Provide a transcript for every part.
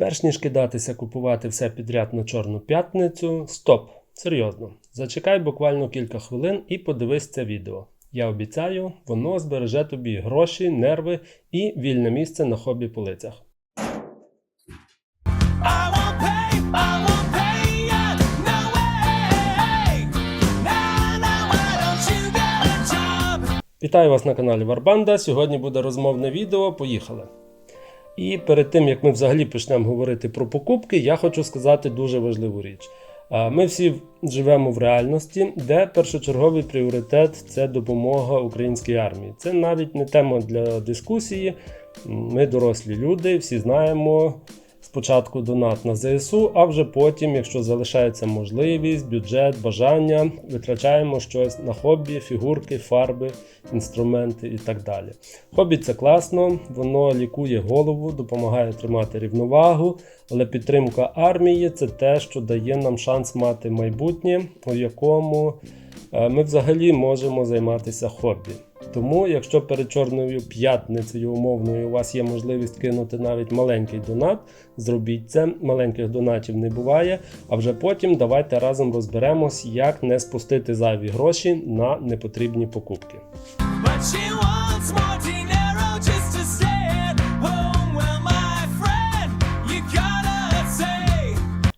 Перш ніж кидатися купувати все підряд на Чорну п'ятницю, стоп! Серйозно, зачекай буквально кілька хвилин і подивись це відео. Я обіцяю, воно збереже тобі гроші, нерви і вільне місце на хобі полицях. Вітаю вас на каналі Варбанда. Сьогодні буде розмовне відео. Поїхали. І перед тим як ми взагалі почнемо говорити про покупки, я хочу сказати дуже важливу річ. Ми всі живемо в реальності, де першочерговий пріоритет це допомога українській армії. Це навіть не тема для дискусії. Ми дорослі люди, всі знаємо. Спочатку донат на ЗСУ, а вже потім, якщо залишається можливість, бюджет, бажання, витрачаємо щось на хобі, фігурки, фарби, інструменти і так далі. Хобі це класно, воно лікує голову, допомагає тримати рівновагу, але підтримка армії це те, що дає нам шанс мати майбутнє, у якому е, ми взагалі можемо займатися хобі. Тому, якщо перед чорною п'ятницею умовною у вас є можливість кинути навіть маленький донат, зробіть це. Маленьких донатів не буває. А вже потім давайте разом розберемось, як не спустити зайві гроші на непотрібні покупки.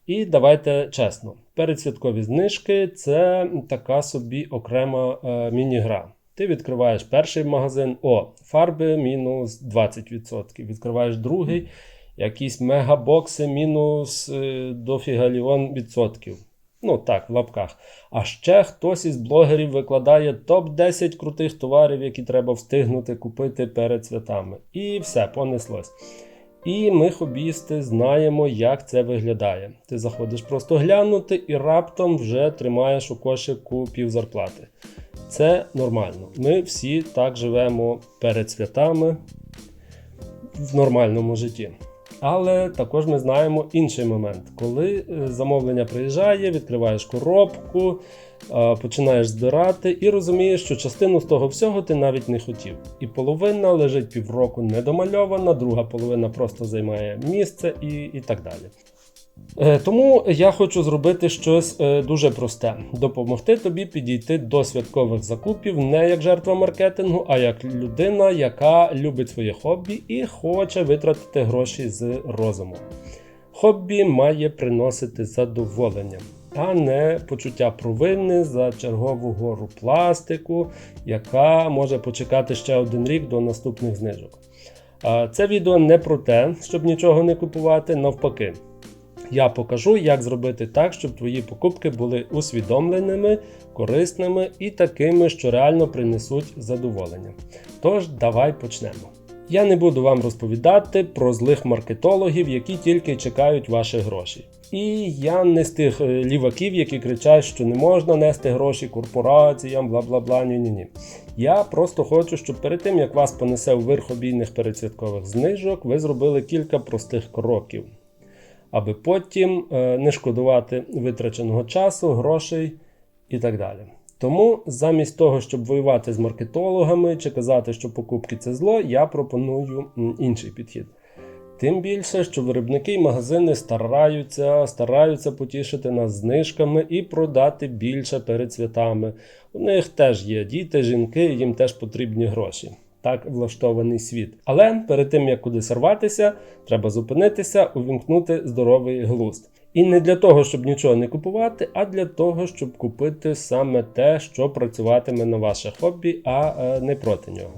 І давайте чесно, передсвяткові знижки це така собі окрема е, міні-гра. Ти відкриваєш перший магазин, о, фарби мінус 20%. Відкриваєш другий, якісь мегабокси мінус е, дофіга відсотків. Ну так, в лапках. А ще хтось із блогерів викладає топ-10 крутих товарів, які треба встигнути купити перед святами. І все, понеслось. І ми, хобісти, знаємо, як це виглядає. Ти заходиш просто глянути і раптом вже тримаєш у кошику пів зарплати. Це нормально. Ми всі так живемо перед святами в нормальному житті. Але також ми знаємо інший момент, коли е, замовлення приїжджає, відкриваєш коробку, е, починаєш збирати і розумієш, що частину з того всього ти навіть не хотів. І половина лежить півроку недомальована, друга половина просто займає місце і, і так далі. Е, Тому я хочу зробити щось е, дуже просте: допомогти тобі підійти до святкових закупів не як жертва маркетингу, а як людина, яка любить своє хобі і хоче витратити гроші з розуму. Хобі має приносити задоволення, а не почуття провини за чергову гору пластику, яка може почекати ще один рік до наступних знижок. Це відео не про те, щоб нічого не купувати, навпаки. Я покажу, як зробити так, щоб твої покупки були усвідомленими, корисними і такими, що реально принесуть задоволення. Тож, давай почнемо. Я не буду вам розповідати про злих маркетологів, які тільки чекають ваші гроші. І я не з тих е, ліваків, які кричать, що не можна нести гроші корпораціям, бла бла бла. Ні, ні, ні. Я просто хочу, щоб перед тим як вас понесе вверх обійних передсвяткових знижок, ви зробили кілька простих кроків аби потім е, не шкодувати витраченого часу, грошей і так далі. Тому замість того, щоб воювати з маркетологами чи казати, що покупки це зло, я пропоную інший підхід. Тим більше, що виробники і магазини стараються, стараються потішити нас знижками і продати більше перед святами. У них теж є діти, жінки, їм теж потрібні гроші. Так влаштований світ. Але перед тим як кудись рватися, треба зупинитися, увімкнути здоровий глузд. І не для того, щоб нічого не купувати, а для того, щоб купити саме те, що працюватиме на ваше хобі, а е, не проти нього.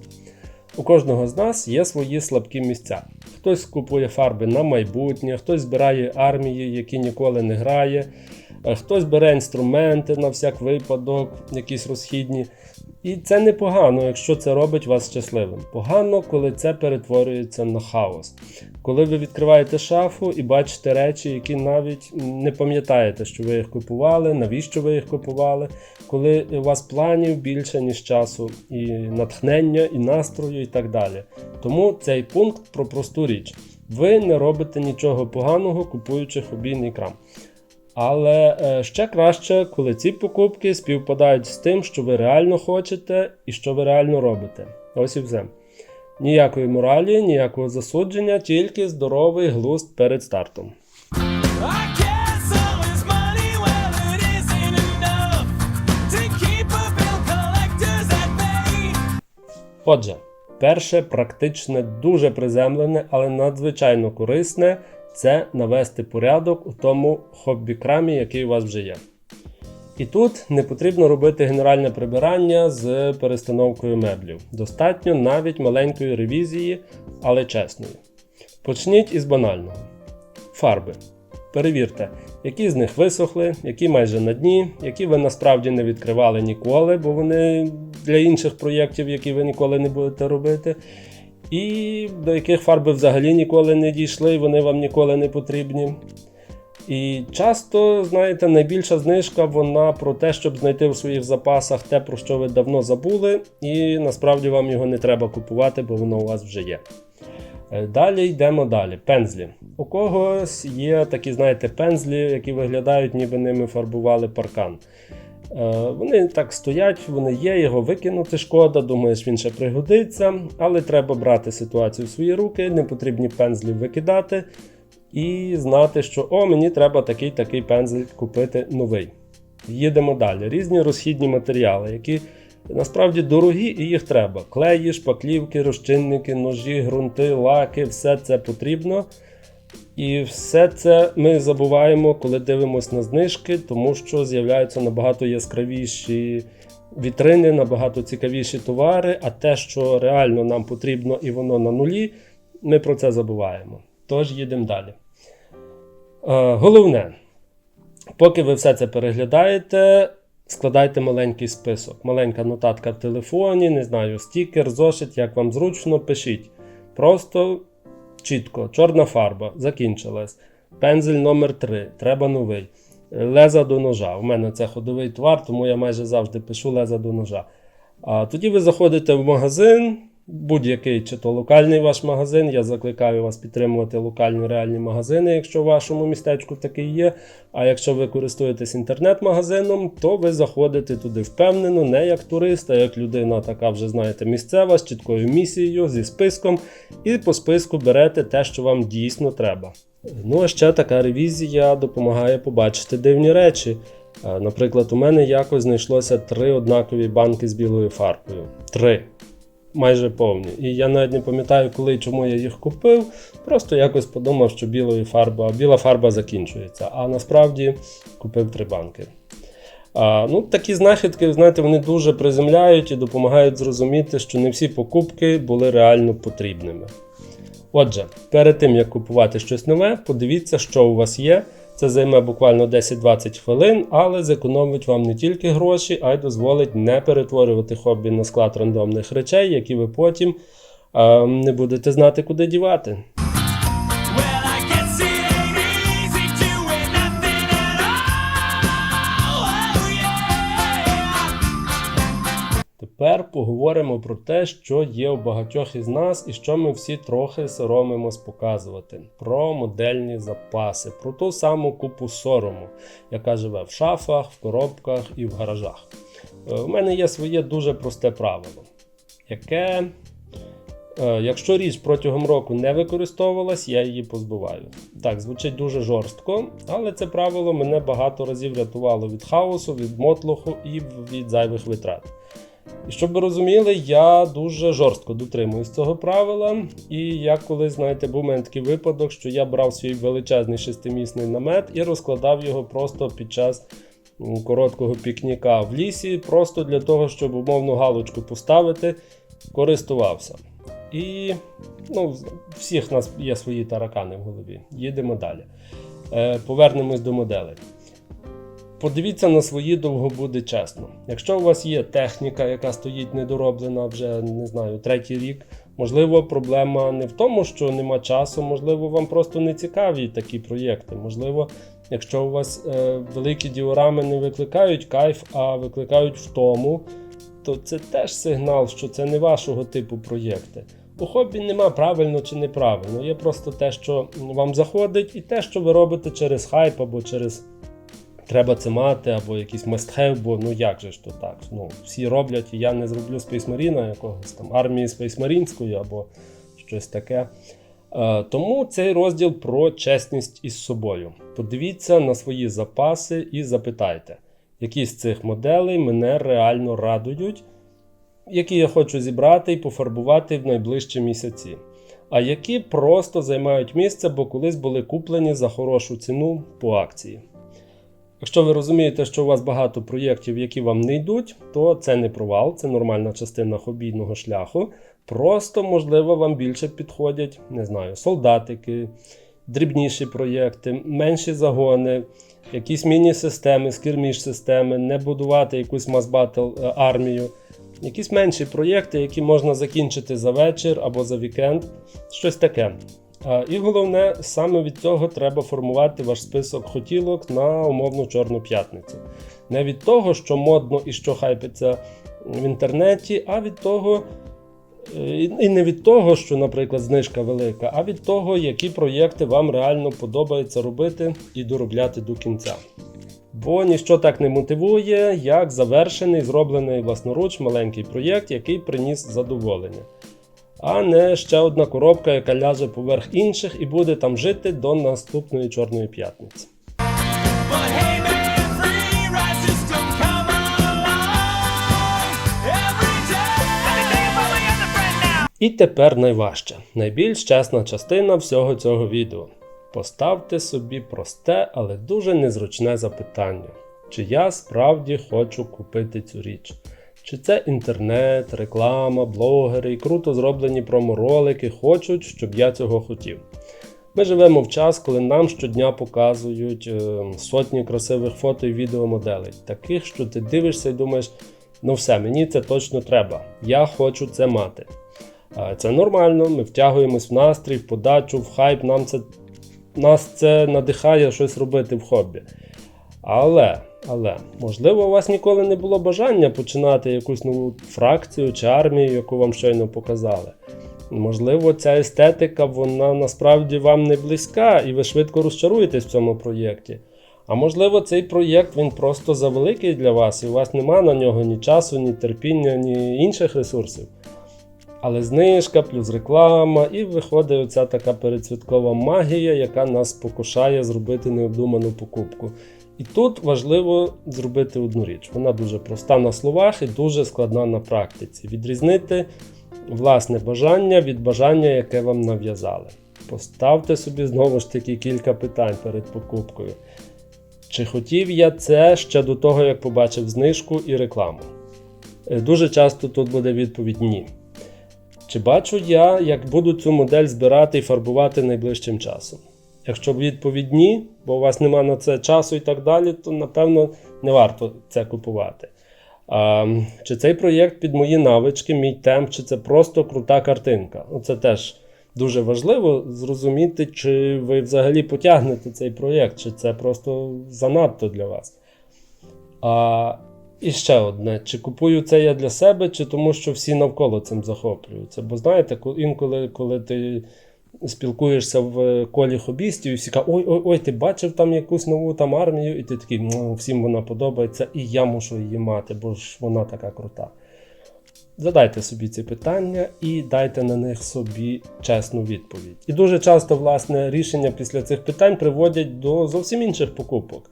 У кожного з нас є свої слабкі місця. Хтось купує фарби на майбутнє, хтось збирає армії, які ніколи не грає, хтось бере інструменти на всяк випадок, якісь розхідні. І це непогано, якщо це робить вас щасливим. Погано, коли це перетворюється на хаос. Коли ви відкриваєте шафу і бачите речі, які навіть не пам'ятаєте, що ви їх купували, навіщо ви їх купували, коли у вас планів більше, ніж часу, і натхнення, і настрою, і так далі. Тому цей пункт про просту річ. Ви не робите нічого поганого, купуючи хобійний крам. Але е, ще краще, коли ці покупки співпадають з тим, що ви реально хочете і що ви реально робите. Ось і все. Ніякої моралі, ніякого засудження, тільки здоровий глузд перед стартом. Отже, перше практичне, дуже приземлене, але надзвичайно корисне це навести порядок у тому хобі-крамі, який у вас вже є. І тут не потрібно робити генеральне прибирання з перестановкою меблів. Достатньо навіть маленької ревізії, але чесної. Почніть із банального: фарби. Перевірте, які з них висохли, які майже на дні, які ви насправді не відкривали ніколи, бо вони для інших проєктів, які ви ніколи не будете робити. І до яких фарби взагалі ніколи не дійшли, вони вам ніколи не потрібні. І часто, знаєте, найбільша знижка вона про те, щоб знайти в своїх запасах те, про що ви давно забули, і насправді вам його не треба купувати, бо воно у вас вже є. Е, Далі йдемо далі. Пензлі. У когось є такі, знаєте, пензлі, які виглядають, ніби ними фарбували паркан. Е, Вони так стоять, вони є, його викинути шкода, думаєш, він ще пригодиться, але треба брати ситуацію в свої руки, не потрібні пензлі викидати і знати, що о, мені треба такий такий пензель купити новий. Їдемо далі. Різні розхідні матеріали, які насправді дорогі і їх треба. Клеї, шпаклівки, розчинники, ножі, ґрунти, лаки, все це потрібно. І все це ми забуваємо, коли дивимося на знижки, тому що з'являються набагато яскравіші вітрини, набагато цікавіші товари, а те, що реально нам потрібно і воно на нулі, ми про це забуваємо. Тож їдемо далі. Е, головне, поки ви все це переглядаєте, складайте маленький список. Маленька нотатка в телефоні, не знаю, стікер, зошит, як вам зручно, пишіть. Просто чітко, чорна фарба закінчилась. Пензель номер 3 треба новий. Леза до ножа. У мене це ходовий товар, тому я майже завжди пишу леза до ножа. А тоді ви заходите в магазин, будь-який чи то локальний ваш магазин. Я закликаю вас підтримувати локальні реальні магазини, якщо в вашому містечку такий є. А якщо ви користуєтесь інтернет-магазином, то ви заходите туди впевнено, не як турист, а як людина, така вже знаєте, місцева з чіткою місією, зі списком, і по списку берете те, що вам дійсно треба. Ну а ще така ревізія допомагає побачити дивні речі. Е, Наприклад, у мене якось знайшлося три однакові банки з білою фарбою. Три. Майже повні. І я навіть не пам'ятаю, коли і чому я їх купив. Просто якось подумав, що білої фарба, біла фарба закінчується. А насправді купив три банки. А, ну, такі знахідки, знаєте, вони дуже приземляють і допомагають зрозуміти, що не всі покупки були реально потрібними. Отже, перед тим як купувати щось нове, подивіться, що у вас є. Це займе буквально 10-20 хвилин, але зекономить вам не тільки гроші, а й дозволить не перетворювати хобі на склад рандомних речей, які ви потім е, не будете знати, куди дівати. Тепер поговоримо про те, що є у багатьох із нас, і що ми всі трохи соромимось показувати: про модельні запаси, про ту саму купу сорому, яка живе в шафах, в коробках і в гаражах. Е, У мене є своє дуже просте правило, яке, е, якщо річ протягом року не використовувалась, я її позбуваю. Так, звучить дуже жорстко, але це правило мене багато разів рятувало від хаосу, від мотлоху і від зайвих витрат. І щоб ви розуміли, я дуже жорстко дотримуюсь цього правила. І я колись, знаєте, був мене такий випадок, що я брав свій величезний шестимісний намет і розкладав його просто під час короткого пікніка в лісі, просто для того, щоб умовну галочку поставити, користувався. І ну, всіх нас є свої таракани в голові. Їдемо далі. Е, повернемось до моделей. Подивіться на свої довго буде чесно. Якщо у вас є техніка, яка стоїть недороблена вже не знаю, третій рік, можливо, проблема не в тому, що нема часу, можливо, вам просто не цікаві такі проєкти. Можливо, якщо у вас е, великі діорами не викликають кайф, а викликають втому, то це теж сигнал, що це не вашого типу проєкти. У хобі нема правильно чи неправильно. Є просто те, що вам заходить, і те, що ви робите через хайп або через треба це мати, або якийсь must-have, бо ну як же ж то так? Ну, всі роблять, і я не зроблю Space Marine якогось там армії Marines або щось таке. Е, Тому цей розділ про чесність із собою. Подивіться на свої запаси і запитайте, які з цих моделей мене реально радують, які я хочу зібрати і пофарбувати в найближчі місяці, а які просто займають місце, бо колись були куплені за хорошу ціну по акції. Якщо ви розумієте, що у вас багато проєктів, які вам не йдуть, то це не провал, це нормальна частина хобійного шляху. Просто, можливо, вам більше підходять, не знаю, солдатики, дрібніші проєкти, менші загони, якісь міні-системи, скірміш-системи, не будувати якусь мас-батл е, армію. Якісь менші проєкти, які можна закінчити за вечір або за вікенд, щось таке. І головне, саме від цього треба формувати ваш список хотілок на умовну Чорну п'ятницю. Не від того, що модно і що хайпиться в інтернеті, а від того, е, і не від того, що, наприклад, знижка велика, а від того, які проєкти вам реально подобається робити і доробляти до кінця. Бо ніщо так не мотивує, як завершений, зроблений власноруч маленький проєкт, який приніс задоволення. А не ще одна коробка, яка ляже поверх інших і буде там жити до наступної Чорної п'ятниці. І тепер найважче, найбільш чесна частина всього цього відео. Поставте собі просте, але дуже незручне запитання: чи я справді хочу купити цю річ? Чи це інтернет, реклама, блогери і круто зроблені проморолики хочуть, щоб я цього хотів? Ми живемо в час, коли нам щодня показують е, сотні красивих фото і відеомоделей, таких, що ти дивишся і думаєш, ну все, мені це точно треба. Я хочу це мати. Це нормально, ми втягуємось в настрій, в подачу, в хайп, нам це, нас це надихає щось робити в хобі. Але, але, можливо, у вас ніколи не було бажання починати якусь нову фракцію чи армію, яку вам щойно показали. Можливо, ця естетика, вона насправді вам не близька, і ви швидко розчаруєтесь в цьому проєкті. А можливо, цей проєкт він просто завеликий для вас, і у вас нема на нього ні часу, ні терпіння, ні інших ресурсів. Але знижка плюс реклама, і виходить оця така передсвяткова магія, яка нас спокушає зробити необдуману покупку. І тут важливо зробити одну річ. Вона дуже проста на словах і дуже складна на практиці. Відрізнити власне бажання від бажання, яке вам нав'язали. Поставте собі знову ж таки кілька питань перед покупкою. Чи хотів я це ще до того, як побачив знижку і рекламу? Е, Дуже часто тут буде відповідь ні. Чи бачу я, як буду цю модель збирати і фарбувати найближчим часом? Якщо відповідь ні, бо у вас нема на це часу і так далі, то напевно не варто це купувати. А, чи цей проєкт під мої навички, мій темп, чи це просто крута картинка? Це теж дуже важливо зрозуміти, чи ви взагалі потягнете цей проєкт, чи це просто занадто для вас. А, і ще одне: чи купую це я для себе, чи тому, що всі навколо цим захоплюються. Бо знаєте, інколи, коли ти спілкуєшся в колі хобістів, і всі кажуть, ой, ой, ой, ти бачив там якусь нову там армію, і ти такий, ну, всім вона подобається, і я мушу її мати, бо ж вона така крута. Задайте собі ці питання і дайте на них собі чесну відповідь. І дуже часто, власне, рішення після цих питань приводять до зовсім інших покупок.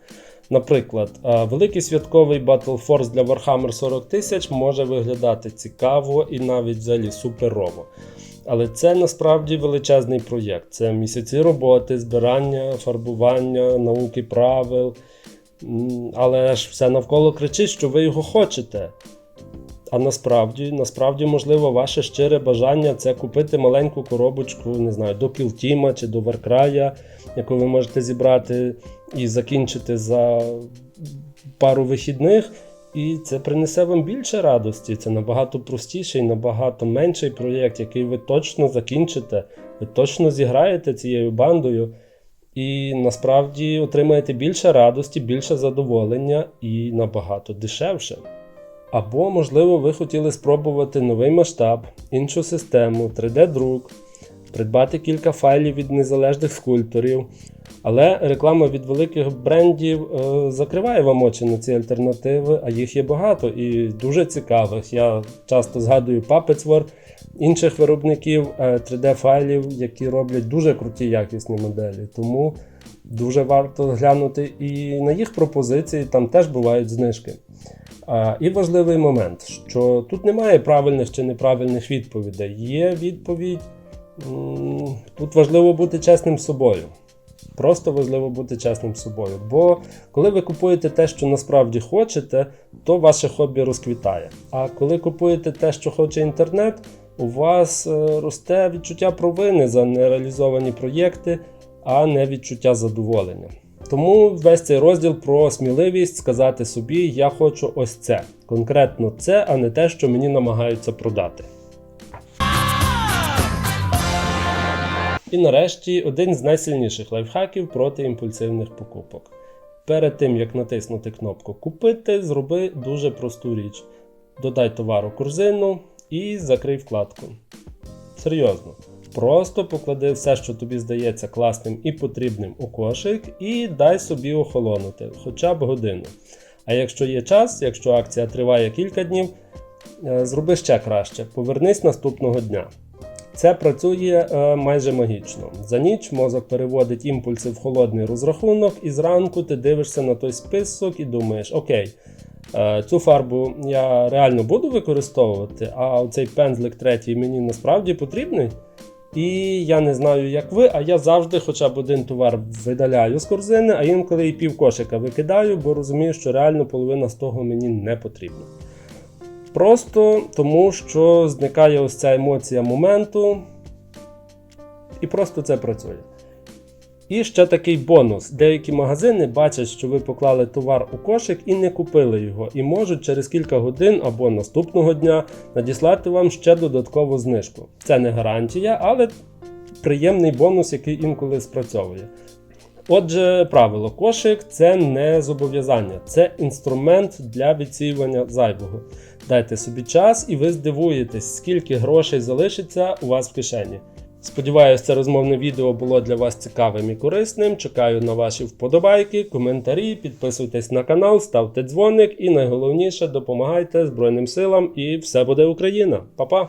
Наприклад, великий святковий Battle Force для Warhammer 40 тисяч може виглядати цікаво і навіть взагалі суперово. Але це насправді величезний проєкт. Це місяці роботи, збирання, фарбування, науки правил. Але ж все навколо кричить, що ви його хочете. А насправді, насправді, можливо, ваше щире бажання це купити маленьку коробочку, не знаю, до Кілтіма чи до Варкрая, яку ви можете зібрати і закінчити за пару вихідних. І це принесе вам більше радості. Це набагато простіший, набагато менший проєкт, який ви точно закінчите, ви точно зіграєте цією бандою. І насправді отримаєте більше радості, більше задоволення і набагато дешевше. Або, можливо, ви хотіли спробувати новий масштаб, іншу систему, 3D-друк. придбати кілька файлів від незалежних скульпторів. Але реклама від великих брендів е, закриває вам очі на ці альтернативи, а їх є багато і дуже цікавих. Я часто згадую Puppetsword, інших виробників е, 3D-файлів, які роблять дуже круті якісні моделі. Тому дуже варто глянути і на їх пропозиції, там теж бувають знижки. А, і важливий момент, що тут немає правильних чи неправильних відповідей. Є відповідь. Тут важливо бути чесним з собою. Просто важливо бути чесним з собою. Бо коли ви купуєте те, що насправді хочете, то ваше хобі розквітає. А коли купуєте те, що хоче інтернет, у вас е, росте відчуття провини за нереалізовані проєкти, а не відчуття задоволення. Тому весь цей розділ про сміливість сказати собі: я хочу ось це, конкретно це, а не те, що мені намагаються продати. І нарешті один з найсильніших лайфхаків проти імпульсивних покупок. Перед тим як натиснути кнопку Купити, зроби дуже просту річ: додай товар у корзину і закрий вкладку. Серйозно. Просто поклади все, що тобі здається класним і потрібним у кошик, і дай собі охолонути хоча б годину. А якщо є час, якщо акція триває кілька днів, е, зроби ще краще. Повернись наступного дня. Це працює е, майже магічно. За ніч мозок переводить імпульси в холодний розрахунок, і зранку ти дивишся на той список і думаєш: Окей, е, цю фарбу я реально буду використовувати, а цей пензлик третій мені насправді потрібний. І я не знаю, як ви, а я завжди хоча б один товар видаляю з корзини, а інколи і пів кошика викидаю, бо розумію, що реально половина з того мені не потрібна. Просто тому, що зникає ось ця емоція моменту, і просто це працює. І ще такий бонус: деякі магазини бачать, що ви поклали товар у кошик і не купили його, і можуть через кілька годин або наступного дня надіслати вам ще додаткову знижку. Це не гарантія, але приємний бонус, який інколи спрацьовує. Отже, правило, кошик це не зобов'язання, це інструмент для відсіювання зайвого. Дайте собі час, і ви здивуєтесь, скільки грошей залишиться у вас в кишені. Сподіваюсь, це розмовне відео було для вас цікавим і корисним. Чекаю на ваші вподобайки, коментарі, підписуйтесь на канал, ставте дзвоник і найголовніше допомагайте Збройним силам і все буде Україна. Па-па!